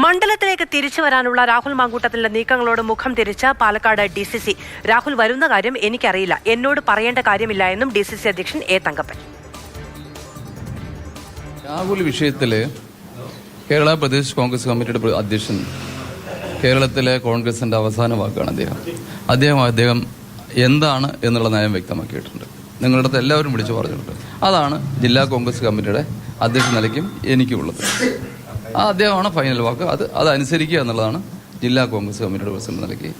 മണ്ഡലത്തിലേക്ക് തിരിച്ചു വരാനുള്ള രാഹുൽ മാങ്കൂട്ടത്തിന്റെ നീക്കങ്ങളോട് മുഖം തിരിച്ച Palakkad D C C Rahul വരുന്ന കാര്യം എനിക്കറിയില്ല. എന്നോട് പറയേണ്ട കാര്യമില്ല എന്നും ഡി സി സി അധ്യക്ഷൻ എ തങ്കപ്പൻ. രാഹുൽ വിഷയത്തിൽ കേരള പ്രദേശ് കോൺഗ്രസ് കമ്മിറ്റിയുടെ അധ്യക്ഷൻ കേരളത്തിലെ കോൺഗ്രസിന്റെ അവസാന വാക്കാണ് അദ്ദേഹം. അദ്ദേഹം അദ്ദേഹം എന്താണ് എന്നുള്ള നയം വ്യക്തമാക്കിയിട്ടുണ്ട്. നിങ്ങളുടെ എല്ലാവരും വിളിച്ചു പറഞ്ഞിട്ടുണ്ട്. അതാണ് ജില്ലാ കോൺഗ്രസ് കമ്മിറ്റിയുടെ അധ്യക്ഷ നിലയ്ക്കും എനിക്കുള്ളത്. ആ അദ്ദേഹമാണ് ഫൈനൽ വാക്ക്. അത് അതനുസരിക്കുക എന്നുള്ളതാണ് ജില്ലാ കോൺഗ്രസ് കമ്മിറ്റിയുടെ പ്രസിഡന്റ് നിലയ്ക്ക്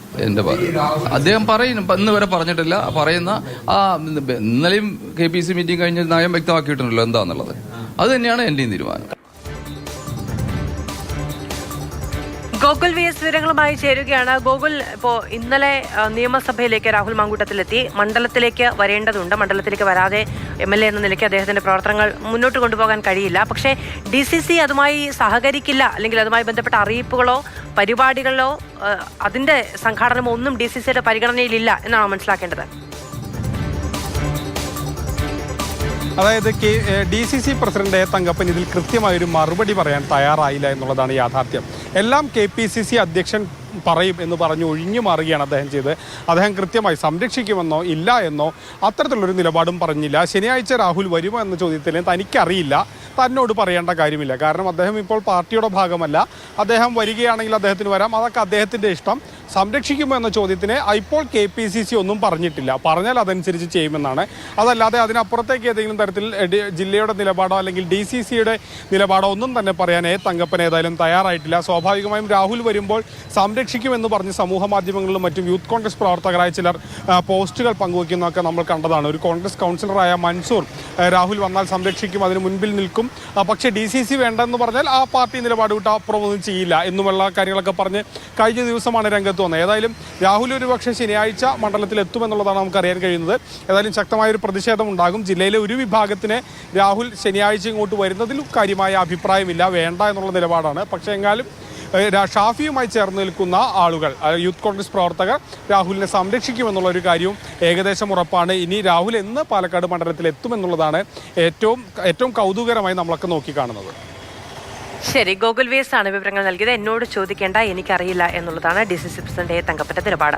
ബാധ്യത അദ്ദേഹം പറയുന്നു ഇന്ന് വരെ പറഞ്ഞിട്ടില്ല. പറയുന്ന ആ ഇന്നലെയും കെ പി സി മീറ്റിംഗ് കഴിഞ്ഞ് നയം വ്യക്തമാക്കിയിട്ടുണ്ടല്ലോ എന്താന്നുള്ളത്. അത് തന്നെയാണ് എന്റെയും തീരുമാനം. ഗോകുൽ വി എസ് വിവരങ്ങളുമായി ചേരുകയാണ്. ഗോകുൽ ഇപ്പോ ഇന്നലെ നിയമസഭയിലേക്ക് രാഹുൽ മാങ്കൂട്ടത്തിലെത്തി. മണ്ഡലത്തിലേക്ക് വരേണ്ടതുണ്ട്. മണ്ഡലത്തിലേക്ക് വരാതെ എം എൽ എ എന്ന നിലയ്ക്ക് അദ്ദേഹത്തിന്റെ പ്രവർത്തനങ്ങൾ മുന്നോട്ട് കൊണ്ടുപോകാൻ കഴിയില്ല. പക്ഷേ ഡി സി സി അതുമായി സഹകരിക്കില്ല. അല്ലെങ്കിൽ അതുമായി ബന്ധപ്പെട്ട അറിയിപ്പുകളോ പരിപാടികളോ അതിന്റെ സംഘാടനമോ ഒന്നും ഡി സി സിയുടെ പരിഗണനയിലില്ല എന്നാണ് മനസ്സിലാക്കേണ്ടത്? അതായത് K D C C president Thankappan ഇതിൽ കൃത്യമായൊരു മറുപടി പറയാൻ തയ്യാറായില്ല എന്നുള്ളതാണ് യാഥാർത്ഥ്യം. എല്ലാം കെ പി സി സി അധ്യക്ഷൻ പറയും എന്ന് പറഞ്ഞ് ഒഴിഞ്ഞു മാറുകയാണ് അദ്ദേഹം ചെയ്ത് അദ്ദേഹം കൃത്യമായി സംരക്ഷിക്കുമെന്നോ ഇല്ല എന്നോ അത്തരത്തിലുള്ളൊരു നിലപാടും പറഞ്ഞില്ല. ശനിയാഴ്ച രാഹുൽ വരുമോ എന്ന ചോദ്യത്തിന് തനിക്കറിയില്ല. തന്നോട് പറയേണ്ട കാര്യമില്ല. കാരണം അദ്ദേഹം ഇപ്പോൾ പാർട്ടിയുടെ ഭാഗമല്ല. അദ്ദേഹം വരികയാണെങ്കിൽ അദ്ദേഹത്തിന് വരാം. അതൊക്കെ അദ്ദേഹത്തിന്റെ ഇഷ്ടം. സംരക്ഷിക്കുമോ എന്ന ചോദ്യത്തിന് ഇപ്പോൾ കെ പി സി സി ഒന്നും പറഞ്ഞിട്ടില്ല. പറഞ്ഞാൽ അതനുസരിച്ച് ചെയ്യുമെന്നാണ്. അതല്ലാതെ അതിനപ്പുറത്തേക്ക് ഏതെങ്കിലും തരത്തിൽ ജില്ലയുടെ നിലപാടോ അല്ലെങ്കിൽ ഡി സി സിയുടെ നിലപാടോ ഒന്നും തന്നെ പറയാൻ എ തങ്കപ്പൻ ഏതായാലും തയ്യാറായിട്ടില്ല. സ്വാഭാവികമായും രാഹുൽ വരുമ്പോൾ സംരക്ഷിക്കുമെന്ന് പറഞ്ഞ് സമൂഹ മാധ്യമങ്ങളിലും മറ്റും യൂത്ത് കോൺഗ്രസ് പ്രവർത്തകരായ ചിലർ പോസ്റ്റുകൾ പങ്കുവയ്ക്കുന്നതൊക്കെ നമ്മൾ കണ്ടതാണ്. ഒരു കോൺഗ്രസ് കൗൺസിലറായ മൻസൂർ രാഹുൽ വന്നാൽ സംരക്ഷിക്കും അതിന് മുൻപിൽ നിൽക്കും. പക്ഷെ ഡി സി സി വേണ്ടെന്ന് പറഞ്ഞാൽ ആ പാർട്ടി നിലപാട് വിട്ട് അപ്പുറമൊന്നും ചെയ്യില്ല എന്നുമുള്ള കാര്യങ്ങളൊക്കെ പറഞ്ഞ് കഴിഞ്ഞ ദിവസമാണ് രംഗത്ത് വന്നത്. ഏതായാലും രാഹുൽ ഒരുപക്ഷെ ശനിയാഴ്ച മണ്ഡലത്തിൽ എത്തുമെന്നുള്ളതാണ് നമുക്ക് അറിയാൻ കഴിയുന്നത്. ഏതായാലും ശക്തമായൊരു പ്രതിഷേധം ഉണ്ടാകും. ജില്ലയിലെ ഒരു വിഭാഗത്തിന് രാഹുൽ ശനിയാഴ്ച ഇങ്ങോട്ട് വരുന്നതിൽ കാര്യമായ അഭിപ്രായമില്ല. വേണ്ട എന്നുള്ള നിലപാടാണ്. പക്ഷേ രാ- ഷാഫിയുമായി ചേർന്ന് നിൽക്കുന്ന ആളുകൾ യൂത്ത് കോൺഗ്രസ് പ്രവർത്തകർ രാഹുലിനെ സംരക്ഷിക്കുമെന്നുള്ള ഒരു കാര്യവും ഏകദേശം ഉറപ്പാണ്. ഇനി രാഹുൽ എന്ന് പാലക്കാട് മണ്ഡലത്തിൽ എത്തുമെന്നുള്ളതാണ് ഏറ്റവും ഏറ്റവും കൗതുകരമായി നമ്മളൊക്കെ നോക്കിക്കാണുന്നത്. ശരി ഗോകുൽ വേസ് ആണ് വിവരങ്ങൾ നൽകിയത്. എന്നോട് ചോദിക്കേണ്ട എനിക്കറിയില്ല എന്നുള്ളതാണ് D C C president A നിലപാട്.